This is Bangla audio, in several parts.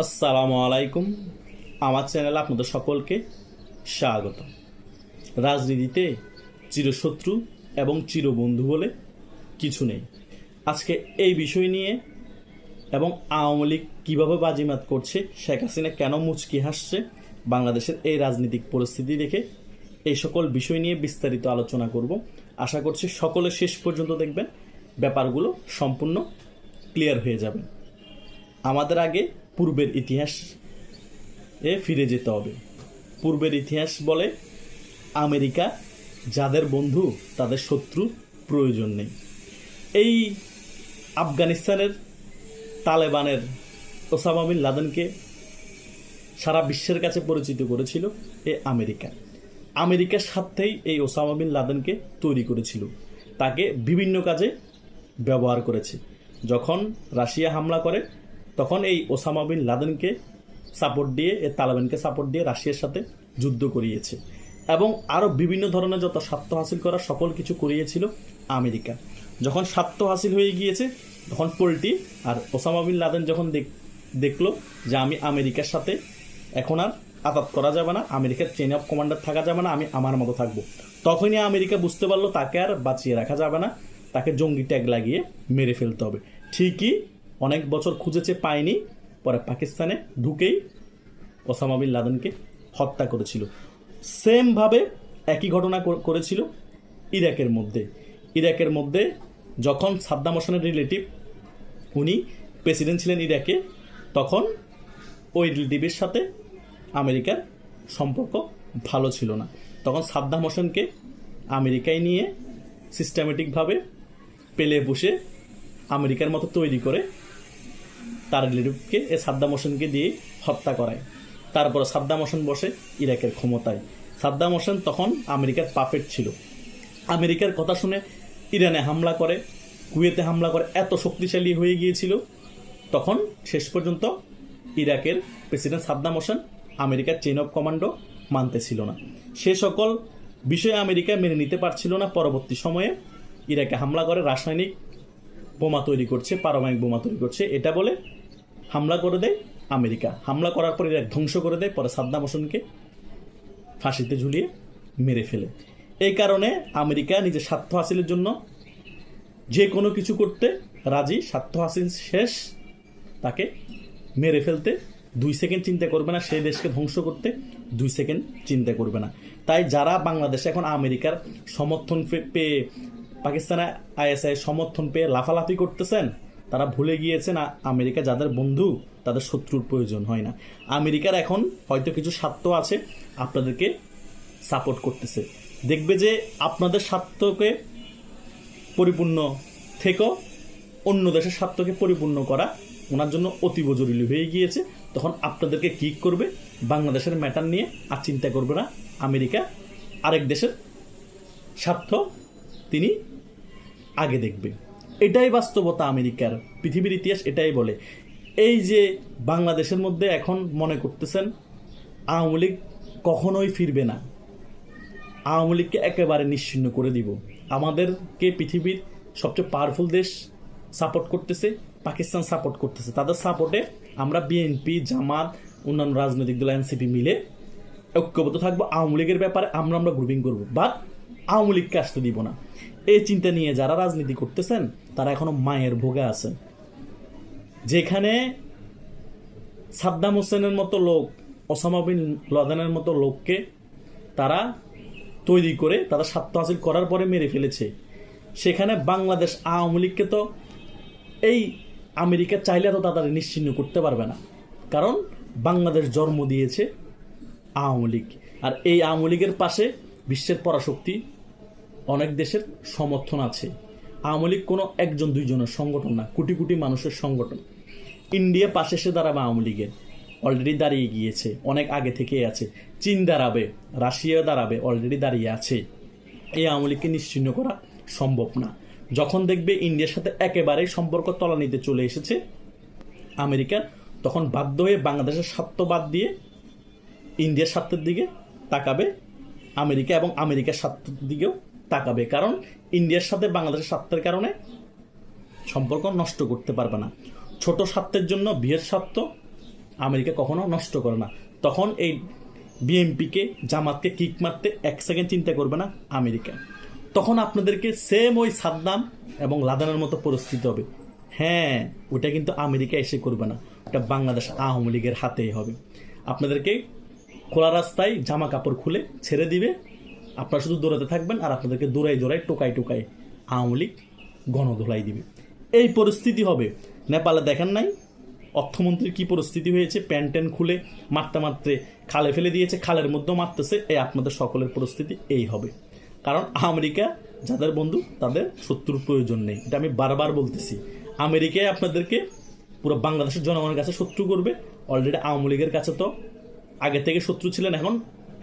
আসসালামু আলাইকুম। আমার চ্যানেলে আপনাদের সকলকে স্বাগত। রাজনীতিতে চিরশত্রু এবং চিরবন্ধু বলে কিছু নেই। আজকে এই বিষয় নিয়ে এবং আওয়ামী লীগ কীভাবে বাজিমাত করছে, শেখ হাসিনা কেন মুচকি হাসছে, বাংলাদেশের এই রাজনৈতিক পরিস্থিতি দেখে এই সকল বিষয় নিয়ে বিস্তারিত আলোচনা করব। আশা করছি সকলে শেষ পর্যন্ত দেখবেন। ব্যাপারগুলো সম্পূর্ণ ক্লিয়ার হয়ে যাবে। আমাদের আগে পূর্বের ইতিহাস এ ফিরে যেতে হবে। পূর্বের ইতিহাস বলে, আমেরিকা, যাদের বন্ধু, তাদের শত্রু প্রয়োজন নেই। এই আফগানিস্তানের তালেবানের ওসামা বিন লাদেনকে সারা বিশ্বের কাছে পরিচিত করেছিল এ আমেরিকা। আমেরিকার স্বার্থেই এই ওসামা বিন লাদেনকে তৈরি করেছিল। তাকে বিভিন্ন কাজে ব্যবহার করেছে। যখন রাশিয়া হামলা করে তখন এই ওসামা বিন লাদেনকে সাপোর্ট দিয়ে, এ তালেবানকে সাপোর্ট দিয়ে রাশিয়ার সাথে যুদ্ধ করিয়েছে এবং আরও বিভিন্ন ধরনের যত স্বার্থ হাসিল করা সকল কিছু করিয়েছিল আমেরিকা। যখন স্বার্থ হাসিল হয়ে গিয়েছে, তখন পোল্টি আর ওসামা বিন লাদেন যখন দেখ- দেখল যে আমি আমেরিকার সাথে, এখন আর আতাত করা যাবে না, আমেরিকার চেন অফ কমান্ডার থাকা যাবে না, আমি আমার মতো থাকব। তখনই আমেরিকা বুঝতে পারল তাকে আর বাঁচিয়ে রাখা যাবে না, তাকে জঙ্গি ট্যাগ লাগিয়ে মেরে ফেলতে হবে। ঠিকই অনেক বছর খুঁজেছে পায়নি, পরে পাকিস্তানে ঢুকেই ওসামা বিন লাদেনকে হত্যা করেছিল। সেমভাবে একই ঘটনা করেছিল ইরাকের মধ্যে। ইরাকের মধ্যে যখন সাদ্দাম হোসেনের রিলেটিভ, উনি প্রেসিডেন্ট ছিলেন ইরাকে, তখন ওই রিলেটিভের সাথে আমেরিকার সম্পর্ক ভালো ছিল না। তখন সাদ্দাম হোসেনকে আমেরিকায় নিয়ে সিস্টেমেটিকভাবে পেলে বসে আমেরিকার মতো তৈরি করে তার রিলেটিভকে এ সাদ্দাম হোসেনকে দিয়ে হত্যা করায়। তারপরে সাদ্দাম হোসেন বসে ইরাকের ক্ষমতায়। সাদ্দাম হোসেন তখন আমেরিকার পাপেট ছিল। আমেরিকার কথা শুনে ইরানে হামলা করে, কুয়েতে হামলা করে, এত শক্তিশালী হয়ে গিয়েছিল। তখন শেষ পর্যন্ত ইরাকের প্রেসিডেন্ট সাদ্দাম হোসেন আমেরিকার চেইন অফ কমান্ডো মানতে ছিল না। সে সকল বিষয়ে আমেরিকা মেনে নিতে পারছিল না। পরবর্তী সময়ে ইরাকে হামলা করে, রাসায়নিক বোমা তৈরি করছে, পারমাণবিক বোমা তৈরি করছে, এটা বলে হামলা করে দেয় আমেরিকা। হামলা করার পর ইরাক ধ্বংস করে দেয়, পরে সাদ্দাম হোসেনকে ফাঁসিতে ঝুলিয়ে মেরে ফেলে। এই কারণে আমেরিকা নিজের স্বার্থ হাসিলের জন্য যে কোনো কিছু করতে রাজি, স্বার্থ হাসিল শেষ, তাকে মেরে ফেলতে দুই সেকেন্ড চিন্তা করবে না সেই দেশকে ধ্বংস করতে দুই সেকেন্ড চিন্তা করবে না। তাই যারা বাংলাদেশে এখন আমেরিকার সমর্থন পেয়ে পাকিস্তানে আইএসআই সমর্থন পেয়ে লাফালাফি করতেছেন তারা ভুলে গিয়েছেন আমেরিকা যাদের বন্ধু, তাদের শত্রুর প্রয়োজন হয় না। আমেরিকার এখন হয়তো কিছু স্বার্থ আছে, আপনাদেরকে সাপোর্ট করতেছে। দেখবে যে আপনাদের স্বার্থকে পরিপূর্ণ থেকেও অন্য দেশের স্বার্থকে পরিপূর্ণ করা ওনার জন্য অতীব জরুরি হয়ে গিয়েছে। তখন আপনাদেরকে কিক করবে? বাংলাদেশের ম্যাটার নিয়ে আর চিন্তা করবে না। আমেরিকা আরেক দেশের স্বার্থ তিনি আগে দেখবে। এটাই বাস্তবতা আমেরিকার। পৃথিবীর ইতিহাস এটাই বলে। এই যে বাংলাদেশের মধ্যে এখন মনে করতেছেন, আওয়ামী লীগ কখনোই ফিরবে না। আওয়ামী লীগকে একেবারে নিশ্চিন্ন করে দিব। আমাদেরকে পৃথিবীর সবচেয়ে পাওয়ারফুল দেশ সাপোর্ট করতেছে, পাকিস্তান সাপোর্ট করতেছে। তাদের সাপোর্টে আমরা বিএনপি জামাত, অন্যান্য রাজনৈতিক দল এনসিপি মিলে ঐক্যবদ্ধ থাকব। আওয়ামী লীগের ব্যাপারে আমরা আমরা গ্রুপিং করব। বাট আওয়ামী লীগকে আসতে দিব না। এই চিন্তা নিয়ে যারা রাজনীতি করতেছেন তারা এখনও মায়ের ভোগে আছেন। যেখানে সাদ্দাম হোসেনের মতো লোক, ওসামা বিন লাদেনের মতো লোককে তারা তৈরি করে, তারা স্বার্থ হাসিল করার পরে মেরে ফেলেছে। সেখানে বাংলাদেশ আওয়ামী লীগকে তো এই আমেরিকা চাইলে তো তাদের নিশ্চিহ্ন করতে পারবে না। কারণ বাংলাদেশ জন্ম দিয়েছে আওয়ামী লীগ। আর এই আওয়ামী লীগের পাশে বিশ্বের পরাশক্তি অনেক দেশের সমর্থন আছে। আওয়ামী লীগ কোনো একজন, দুইজনের সংগঠন না, কোটি কোটি মানুষের সংগঠন। ইন্ডিয়া পাশে এসে দাঁড়াবে আওয়ামী লীগের। অলরেডি দাঁড়িয়ে গিয়েছে, অনেক আগে থেকেই আছে। চীন দাঁড়াবে, রাশিয়া দাঁড়াবে অলরেডি দাঁড়িয়ে আছে। এই আওয়ামী লীগকে নিশ্চিহ্ন করা সম্ভব না। যখন দেখবে ইন্ডিয়ার সাথে একেবারেই সম্পর্ক তলানিতে চলে এসেছে, আমেরিকা তখন বাধ্য হয়ে বাংলাদেশের স্বার্থ বাদ দিয়ে ইন্ডিয়ার স্বার্থের দিকে তাকাবে আমেরিকা এবং আমেরিকার স্বার্থের দিকেও তাকাবে, কারণ ইন্ডিয়ার সাথে বাংলাদেশের স্বার্থের কারণে সম্পর্ক নষ্ট করতে পারবে না। ছোট স্বার্থের জন্য বিয়ের স্বার্থ আমেরিকা কখনো নষ্ট করে না। তখন এই বিএমপিকে জামাতকে কিক মারতে এক সেকেন্ড চিন্তা করবে না আমেরিকা। তখন আপনাদেরকে সেম ওই সাদ্দাম এবং লাদানের মতো পরিস্থিতি হবে। হ্যাঁ ওটা কিন্তু আমেরিকা এসে করবে না। ওটা বাংলাদেশ আওয়ামী লীগের হাতেই হবে। আপনাদেরকে খোলা রাস্তায় জামা কাপড় খুলে ছেড়ে দিবে। আপনারা শুধু দৌড়াতে থাকবেন আর আপনাদেরকে দৌড়াই দৌড়াই টোকাই টোকাই আওয়ামী লীগ গণধোলাই দিবে। এই পরিস্থিতি হবে। নেপালে দেখেন নাই? অর্থমন্ত্রীর কি পরিস্থিতি হয়েছে? প্যান্ট ট্যান খুলে মারতে মারতে খালে ফেলে দিয়েছে, খালের মধ্যেও মারতেছে। এই আপনাদের সকলের পরিস্থিতি এই হবে। কারণ আমেরিকা, যাদের বন্ধু, তাদের শত্রুর প্রয়োজন নেই। এটা আমি বারবার বলতেছি। আমেরিকায় আপনাদেরকে পুরো বাংলাদেশের জনগণের কাছে শত্রু করবে। অলরেডি আওয়ামী লীগের কাছে তো আগে থেকে শত্রু ছিলেন, এখন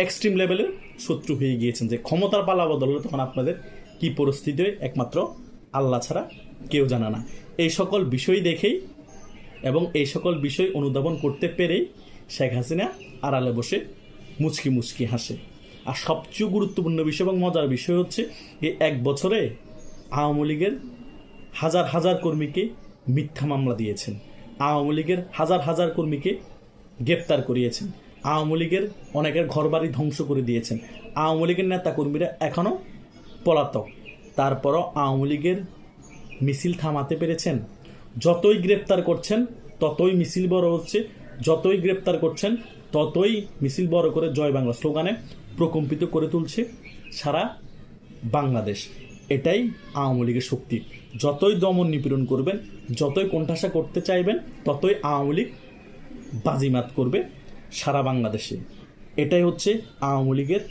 এক্সট্রিম লেভেলের শত্রু হয়ে গিয়েছেন যে ক্ষমতার পালা বদলে তখন আপনাদের কি পরিস্থিতি একমাত্র আল্লাহ ছাড়া কেউ জানে না। এই সকল বিষয় দেখেই এবং এই সকল বিষয় অনুধাবন করতে পেরেই শেখ হাসিনা আড়ালে বসে মুচকি মুচকি হাসে। আর সবচেয়ে গুরুত্বপূর্ণ বিষয় এবং মজার বিষয় হচ্ছে এই এক বছরে আওয়ামী লীগের হাজার হাজার কর্মীকে মিথ্যা মামলা দিয়েছেন। আওয়ামী লীগের হাজার হাজার কর্মীকে গ্রেপ্তার করিয়েছেন। আওয়ামী লীগের অনেকের ঘরবাড়ি ধ্বংস করে দিয়েছেন। আওয়ামী লীগের নেতা কর্মীরা এখনও পলাতক। তারপরও আওয়ামী লীগের মিছিল থামাতে পেরেছেন। যতই গ্রেপ্তার করছেন, ততই মিছিল বড় হচ্ছে। যতই গ্রেপ্তার করছেন, ততই মিছিল বড় করে জয় বাংলা স্লোগানে প্রকম্পিত করে তুলছে সারা বাংলাদেশ। এটাই আওয়ামী লীগের শক্তি। যতই দমন নিপীড়ন করবেন, যতই কোণঠাসা করতে চাইবেন, ততই আওয়ামী লীগ বাজিমাত করবে সারা বাংলাদেশে। এটাই হচ্ছে আওয়ামী লীগের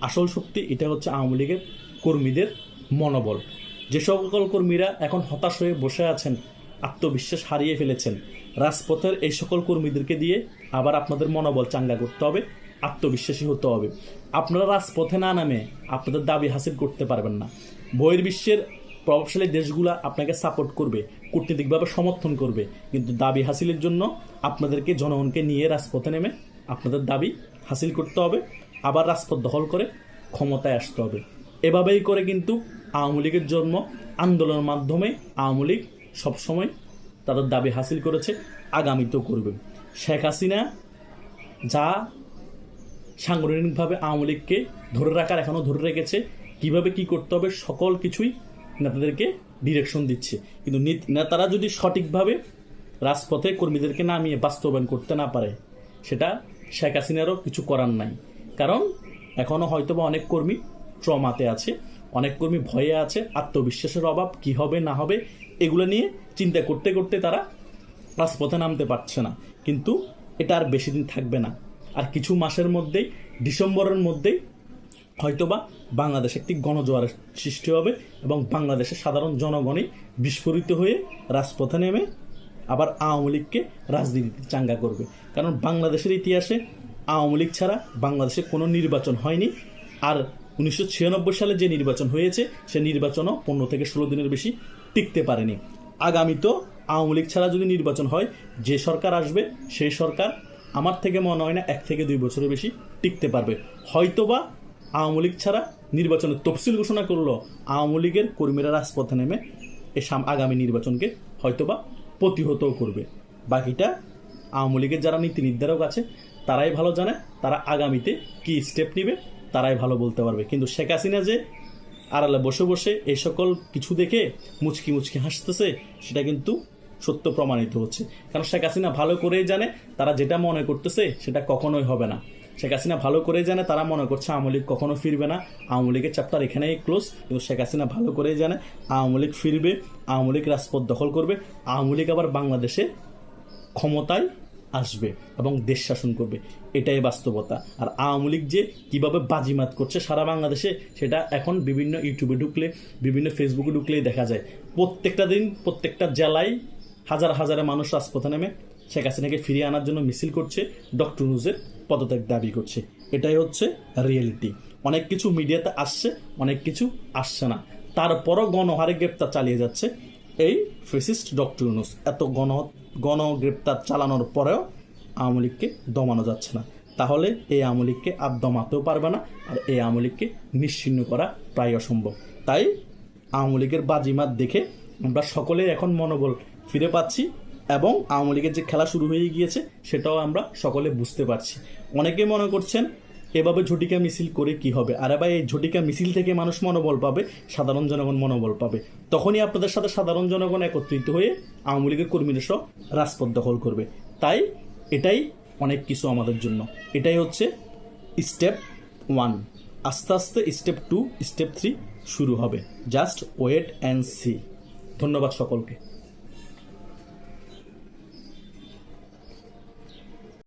আসল শক্তি এটা হচ্ছে আওয়ামী লীগের কর্মীদের মনোবল। যে সকল কর্মীরা এখন হতাশ হয়ে বসে আছেন, আত্মবিশ্বাস হারিয়ে ফেলেছেন, রাজপথের এই সকল কর্মীদেরকে দিয়ে আবার আপনাদের মনোবল চাঙ্গা করতে হবে, আত্মবিশ্বাসী হতে হবে। আপনারা রাজপথে না নামে আপনাদের দাবি হাসিল করতে পারবেন না। বহির্বিশ্বের প্রভাবশালী দেশগুলো আপনাকে সাপোর্ট করবে, কূটনীতিকভাবে সমর্থন করবে। কিন্তু দাবি হাসিলের জন্য আপনাদেরকে জনগণকে নিয়ে রাজপথে নেমে আপনাদের দাবি হাসিল করতে হবে, আবার রাজপথ দখল করে ক্ষমতায় আসতে হবে। এভাবেই করে কিন্তু আওয়ামী লীগের জন্ম আন্দোলনের মাধ্যমে আওয়ামী লীগ সবসময় তাদের দাবি হাসিল করেছে, আগামীতেও করবে। শেখ হাসিনা যা সাংগঠনিকভাবে আওয়ামী লীগকে ধরে রাখার এখনও ধরে রেখেছে, কীভাবে কি করতে হবে সকল কিছুই নেতাদেরকে ডিরেকশন দিচ্ছে। কিন্তু নীত- নেতারা যদি সঠিকভাবে রাজপথে কর্মীদেরকে নামিয়ে বাস্তবায়ন করতে না পারে, সেটা শেখ হাসিনারও কিছু করার নাই। কারণ এখনও হয়তোবা অনেক কর্মী ট্রমাতে আছে, অনেক কর্মী ভয়ে আছে, আত্মবিশ্বাসের অভাব, কি হবে, না হবে, এগুলো নিয়ে চিন্তা করতে করতে তারা রাজপথে নামতে পারছে না। কিন্তু এটা আর বেশি দিন থাকবে না। আর কিছু মাসের মধ্যেই, ডিসেম্বরের মধ্যেই হয়তোবা বাংলাদেশে একটি গণজোয়ারের সৃষ্টি হবে এবং বাংলাদেশের সাধারণ জনগণই বিস্ফোরিত হয়ে রাজপথে নেমে আবার আওয়ামী লীগকে রাজনীতিতে চাঙ্গা করবে। কারণ বাংলাদেশের ইতিহাসে আওয়ামী লীগ ছাড়া বাংলাদেশে কোনো নির্বাচন হয়নি। আর উনিশশো ছিয়ানব্বই সালে যে নির্বাচন হয়েছে, সে নির্বাচনও পনেরো থেকে ষোলো দিনের বেশি টিকতে পারেনি। আগামী তো আওয়ামী লীগ ছাড়া যদি নির্বাচন হয়, যে সরকার আসবে, সেই সরকার আমার থেকে মনে হয় না, এক থেকে দুই বছরের বেশি টিকতে পারবে। হয়তোবা আওয়ামী লীগ ছাড়া নির্বাচনের তফসিল ঘোষণা করল আওয়ামী লীগের কর্মীরা রাজপথে নেমে এ আগামী নির্বাচনকে হয়তোবা প্রতিহতও করবে। বাকিটা আওয়ামী লীগের যারা নীতি নির্ধারক আছে, তারাই ভালো জানে, তারা আগামীতে কি স্টেপ নেবে, তারাই ভালো বলতে পারবে। কিন্তু শেখ হাসিনা যে আড়ালে বসে বসে এই সকল কিছু দেখে মুচকি মুচকি হাসতেছে, সেটা কিন্তু সত্য প্রমাণিত হচ্ছে। কারণ শেখ হাসিনা ভালো করেই জানে, তারা যেটা মনে করতেছে, সেটা কখনোই হবে না। শেখ হাসিনা ভালো করেই জানে, তারা মনে করছে আওয়ামী লীগ কখনো ফিরবে না। আওয়ামী লীগের চ্যাপ্টার এখানেই ক্লোজ কিন্তু শেখ হাসিনা ভালো করেই জানে, আওয়ামী লীগ ফিরবে, আওয়ামী লীগ রাজপথ দখল করবে, আওয়ামী লীগ আবার বাংলাদেশে ক্ষমতায় আসবে এবং দেশ শাসন করবে। এটাই বাস্তবতা। আর আওয়ামী লীগ যে কীভাবে বাজিমাত করছে সারা বাংলাদেশে, সেটা এখন বিভিন্ন ইউটিউবে ঢুকলে, বিভিন্ন ফেসবুকে ঢুকলেই দেখা যায়। প্রত্যেকটা দিন, প্রত্যেকটা জেলায় হাজার হাজারে মানুষ রাজপথে নেমে শেখ হাসিনাকে ফিরিয়ে আনার জন্য মিছিল করছে ডক্টর নুজের পদত্যাগ দাবি করছে। এটাই হচ্ছে রিয়েলিটি অনেক কিছু মিডিয়াতে আসছে, অনেক কিছু আসছে না। তারপরও গণহারে গ্রেপ্তার চালিয়ে যাচ্ছে এই ফেসিস্ট ডক্টর ইউনুস। এত গণ গণ গ্রেপ্তার চালানোর পরেও আওয়ামী লীগকে দমানো যাচ্ছে না। তাহলে এই আওয়ামী লীগকে আর দমাতেও পারবে না, আর এই আওয়ামী লীগকে নিশ্চিহ্ন করা প্রায় অসম্ভব। তাই আওয়ামী লীগের বাজিমাত দেখে আমরা সকলেই এখন মনোবল ফিরে পাচ্ছি। এবং আওয়ামী লীগের যে খেলা শুরু হয়ে গিয়েছে, সেটাও আমরা সকলে বুঝতে পারছি। অনেকে মনে করছেন, এভাবে ঝটিকা মিছিল করে কি হবে? আরে ভাই, এই ঝটিকা মিছিল থেকে মানুষ মনোবল পাবে, সাধারণ জনগণ মনোবল পাবে। তখনই আপনাদের সাথে সাধারণ জনগণ একত্রিত হয়ে আওয়ামী লীগের কর্মীরা সহ রাজপথ দখল করবে। তাই এটাই অনেক কিছু আমাদের জন্য। এটাই হচ্ছে স্টেপ ওয়ান আস্তে আস্তে স্টেপ টু স্টেপ থ্রি শুরু হবে। জাস্ট ওয়েট অ্যান্ড সি ধন্যবাদ সকলকে।